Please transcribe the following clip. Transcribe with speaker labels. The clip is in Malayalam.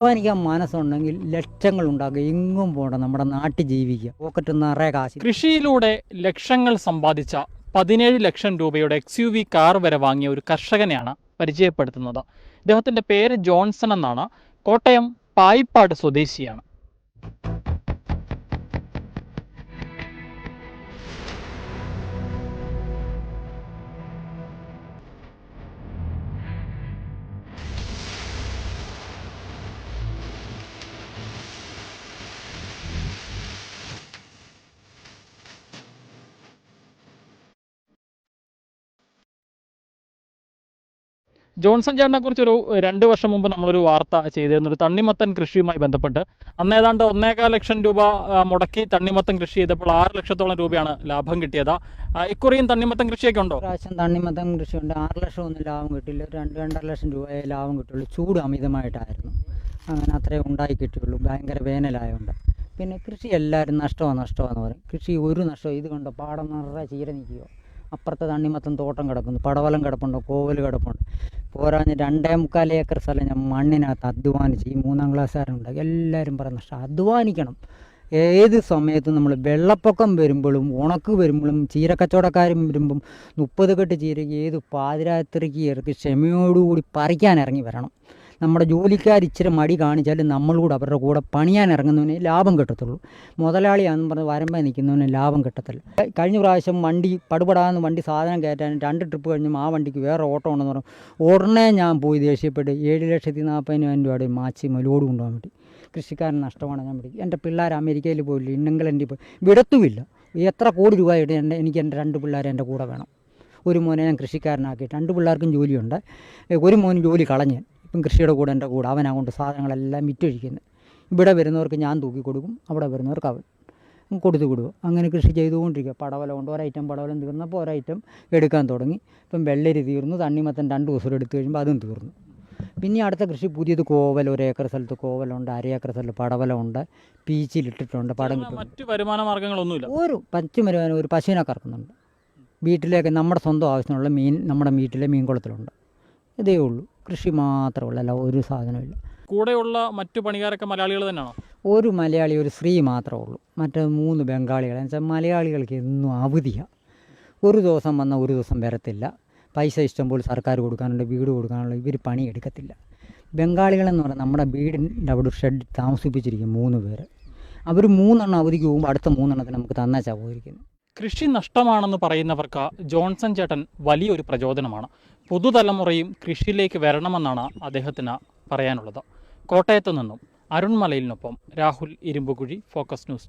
Speaker 1: അധ്വാനിക്കാൻ മനസ്സുണ്ടെങ്കിൽ ലക്ഷങ്ങൾ ഉണ്ടാകുക എങ്ങും പോകണ്ട നമ്മുടെ നാട്ടിൽ ജീവിക്കുക. പോക്കറ്റ് നിറയെ കാശ്.
Speaker 2: കൃഷിയിലൂടെ ലക്ഷങ്ങൾ സമ്പാദിച്ച പതിനേഴ് ലക്ഷം രൂപയുടെ എക്സ് യു വി കാർ വരെ വാങ്ങിയ ഒരു കർഷകനെയാണ് പരിചയപ്പെടുത്തുന്നത്. ഇദ്ദേഹത്തിന്റെ പേര് ജോൺസൺ എന്നാണ്. കോട്ടയം പായിപ്പാട് സ്വദേശിയാണ്. ജോൺസൺ ചേട്ടനെ കുറിച്ച് ഒരു രണ്ട് വർഷം മുമ്പ് നമ്മളൊരു വാർത്ത ചെയ്തിരുന്നു. ഒരു തണ്ണിമത്തൻ കൃഷിയുമായി ബന്ധപ്പെട്ട്. അന്ന് ഏതാണ്ട് ഒന്നേകാൽ ലക്ഷം രൂപ മുടക്കി തണ്ണിമത്തൻ കൃഷി ചെയ്തപ്പോൾ ആറ് ലക്ഷത്തോളം രൂപയാണ് ലാഭം കിട്ടിയത്. ഇക്കുറിയും തണ്ണിമത്തൻ കൃഷിയൊക്കെ ഉണ്ടോ?
Speaker 1: പ്രാവശ്യം തണ്ണിമത്തൻ കൃഷിയുണ്ട്. ആറ് ലക്ഷം ഒന്നും ലാഭം കിട്ടില്ല രണ്ട് രണ്ടര ലക്ഷം രൂപയെ ലാഭം കിട്ടുള്ളൂ. ചൂട് അമിതമായിട്ടായിരുന്നു. അങ്ങനെ അത്രേ ഉണ്ടായി കിട്ടിയുള്ളൂ. ഭയങ്കര വേനലായതുകൊണ്ട് പിന്നെ കൃഷി എല്ലാവരും നഷ്ടമാണ് നഷ്ടമാണെന്ന് പറയും. കൃഷി ഒരു നഷ്ടം ഇത് കണ്ടോ? പാടം നിറയെ ചീര നിൽക്കുകയോ? അപ്പുറത്തെ തണ്ണിമത്തം തോട്ടം കിടക്കുന്നു. പടവലം കിടപ്പുണ്ട്? കോവൽ കിടപ്പുണ്ട്. പോരാഞ്ഞ് രണ്ടേ മുക്കാൽ ഏക്കർ സ്ഥലം ഞാൻ മണ്ണിനകത്ത് അധ്വാനിച്ച് ഈ മൂന്നാം ക്ലാസ്സുകാരുണ്ട് എല്ലാവരും പറയുന്ന പക്ഷേ അധ്വാനിക്കണം. ഏത് സമയത്തും നമ്മൾ വെള്ളപ്പൊക്കം വരുമ്പോഴും ഉണക്ക് വരുമ്പോഴും ചീരക്കച്ചവടക്കാരും വരുമ്പം മുപ്പത് കെട്ട് ചീരയ്ക്ക് ഏത് പാതിരാത്രിക്ക് ഇറക്കി ക്ഷമയോടുകൂടി പറിക്കാൻ ഇറങ്ങി വരണം. നമ്മുടെ ജോലിക്കാർ ഇച്ചിരി മടി കാണിച്ചാലും കൂടെ അവരുടെ കൂടെ പണിയാൻ ഇറങ്ങുന്നതിന് ലാഭം കിട്ടത്തുള്ളൂ. മുതലാളിയാണെന്ന് പറഞ്ഞ് വരമ്പേ നിൽക്കുന്നതിന് ലാഭം കിട്ടത്തില്ല. കഴിഞ്ഞ പ്രാവശ്യം വണ്ടി പടുപടാന്ന് വണ്ടി സാധനം കയറ്റാൻ രണ്ട് ട്രിപ്പ് കഴിഞ്ഞും ആ വണ്ടിക്ക് വേറെ ഓട്ടോ ഉണ്ടെന്ന് പറഞ്ഞു. ഉടനെ ഞാൻ പോയി ദേഷ്യപ്പെട്ട് ഏഴ് ലക്ഷത്തി നാൽപ്പതിനായിരം രൂപയുടെ മാക്സിമം ലോഡ് കൊണ്ടുപോകാൻ വേണ്ടി. കൃഷിക്കാരൻ നഷ്ടമാണ് ഞാൻ പിടിക്കും. എന്റെ പിള്ളേർ അമേരിക്കയിൽ പോയില്ല ഇംഗ്ലണ്ടിൽ പോയി. വിടത്തുമില്ല. എത്ര കോടി രൂപയുടെ എന്റെ എനിക്ക് എന്റെ രണ്ട് പിള്ളേർ എന്റെ കൂടെ വേണം. ഒരു മോനെ ഞാൻ കൃഷിക്കാരനാക്കി രണ്ട് പിള്ളേർക്കും ജോലിയുണ്ട്. ഒരു മോന് ജോലി കളഞ്ഞ് ഇപ്പം കൃഷിയുടെ കൂടെ എന്റെ കൂടെ അവനാ കൊണ്ട് സാധനങ്ങളെല്ലാം വിറ്റൊഴിക്കുന്നത് ഇവിടെ വരുന്നവർക്ക് ഞാൻ തൂക്കി കൊടുക്കും അവിടെ വരുന്നവർക്ക് അവൻ കൊടുത്തു വിടുക അങ്ങനെ കൃഷി ചെയ്തുകൊണ്ടിരിക്കുക. പടവലം കൊണ്ട് ഒരൈറ്റം പടവലം തീർന്നപ്പോൾ ഒരൈറ്റം എടുക്കാൻ തുടങ്ങി. ഇപ്പം വെള്ളരി തീർന്നു തണ്ണിമത്തൻ രണ്ട് ദിവസം എടുത്തു കഴിയുമ്പോൾ അതും തീർന്നു. പിന്നെ അടുത്ത കൃഷി പുതിയത് കോവൽ ഒരു ഏക്കർ സ്ഥലത്ത് കോവലുണ്ട് അര ഏക്കർ സ്ഥലത്ത് പടവലമുണ്ട് പീച്ചിലിട്ടിട്ടുണ്ട് പടം
Speaker 2: മറ്റ് വരുമാന മാർഗങ്ങളൊന്നുമില്ല?
Speaker 1: ഒരു പച്ചമരുവാനും ഒരു പശുവിനെ കറക്കുന്നുണ്ട്. വീട്ടിലേക്ക് നമ്മുടെ സ്വന്തം ആവശ്യത്തിനുള്ള മീൻ നമ്മുടെ വീട്ടിലെ മീൻകുളത്തിലുണ്ട്. ഇതേ ഉള്ളൂ. കൃഷി മാത്രമേ ഉള്ളൂ അല്ല ഒരു സാധനമില്ല
Speaker 2: കൂടെയുള്ള മറ്റു പണിക്കാരൊക്കെ മലയാളികൾ തന്നെയാണോ?
Speaker 1: ഒരു മലയാളി ഒരു സ്ത്രീ മാത്രമേ ഉള്ളൂ. മറ്റേ മൂന്ന് ബംഗാളികൾ എന്ന് വെച്ചാൽ മലയാളികൾക്ക് എന്നും അവധിയാണ് ഒരു ദിവസം വന്നാൽ ഒരു ദിവസം വരത്തില്ല. പൈസ ഇഷ്ടം ഇഷ്ടംപോലെ സർക്കാർ കൊടുക്കാനുണ്ട് വീട് കൊടുക്കാനുള്ള ഇവർ പണിയെടുക്കത്തില്ല ബംഗാളികളെന്ന് പറഞ്ഞാൽ നമ്മുടെ വീടിന്റെ അവിടെ ഷെഡ് താമസിപ്പിച്ചിരിക്കും മൂന്ന് പേര്. അവർ മൂന്നെണ്ണം അവധിക്ക് പോകുമ്പോൾ അടുത്ത മൂന്നെണ്ണത്തിന് നമുക്ക് തന്നേച്ചാ പോയിരിക്കുന്നത്.
Speaker 2: കൃഷി നഷ്ടമാണെന്ന് പറയുന്നവർക്ക് ജോൺസൺ ചേട്ടൻ വലിയൊരു പ്രചോദനമാണ്. പുതുതലമുറയും കൃഷിയിലേക്ക് വരണമെന്നാണ് അദ്ദേഹത്തിന് പറയാനുള്ളത്. കോട്ടയത്തു നിന്നും അരുൺമലയിലിനൊപ്പം രാഹുൽ ഇരുമ്പുകുഴി ഫോക്കസ് ന്യൂസ്.